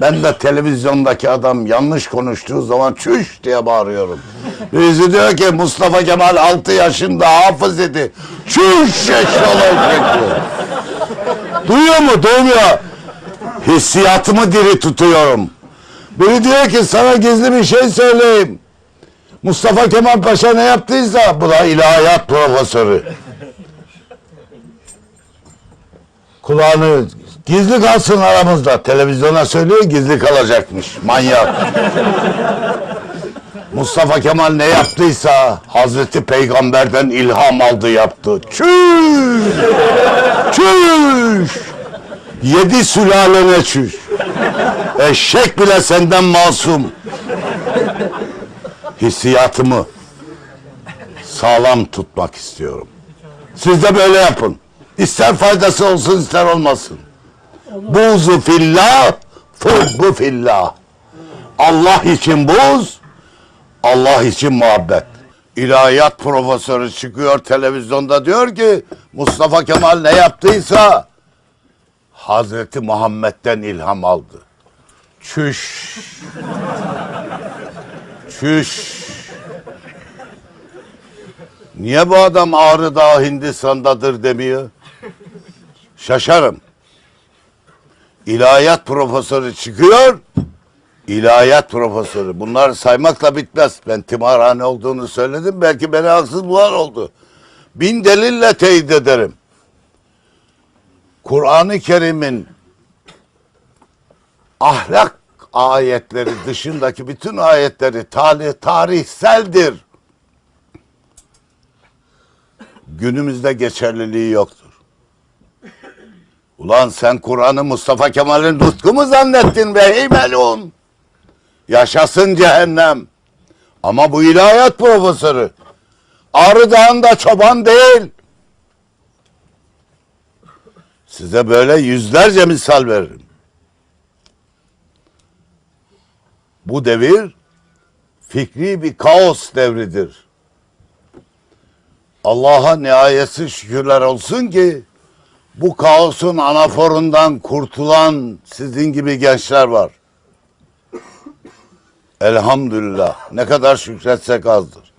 Ben de televizyondaki adam yanlış konuştuğu zaman çüş diye bağırıyorum. Birisi diyor ki Mustafa Kemal 6 yaşında hafız dedi. Çüş bekliyor. Duyuyor mu? Duymuyor. Hissiyatımı diri tutuyorum. Biri diyor ki sana gizli bir şey söyleyeyim. Mustafa Kemal Paşa ne yaptıysa bu da ilahiyat profesörü. Kulağını gizli kalsın aramızda. Televizyona söylüyor gizli kalacakmış. Manyak. Mustafa Kemal ne yaptıysa Hazreti Peygamber'den ilham aldı yaptı. Çüş! Çüş! Yedi sülalene çüş. Eşek bile senden masum. Hissiyatımı sağlam tutmak istiyorum. Siz de böyle yapın. İster faydası olsun ister olmasın. Buzu fillah, fubbu fillah. Allah için buz, Allah için muhabbet. İlahiyat profesörü çıkıyor televizyonda diyor ki Mustafa Kemal ne yaptıysa Hazreti Muhammed'den ilham aldı. Çüş. Çüş. Niye bu adam Ağrı Dağı Hindistan'dadır demiyor? Şaşarım. İlahiyat profesörü çıkıyor. İlahiyat profesörü. Bunları saymakla bitmez. Ben timarhane olduğunu söyledim. Belki beni haksız bulan oldu. Bin delille teyit ederim. Kur'an-ı Kerim'in ahlak ayetleri dışındaki bütün ayetleri tarih, tarihseldir. Günümüzde geçerliliği yoktur. Ulan sen Kur'an'ı Mustafa Kemal'in nutku mu zannettin be ey melun? Yaşasın cehennem. Ama bu ilahiyat profesörü. Ağrı Dağı'nda çoban değil. Size böyle yüzlerce misal veririm. Bu devir fikri bir kaos devridir. Allah'a nihayetsiz şükürler olsun ki bu kaosun anaforundan kurtulan sizin gibi gençler var. Elhamdülillah. Ne kadar şükretsek azdır.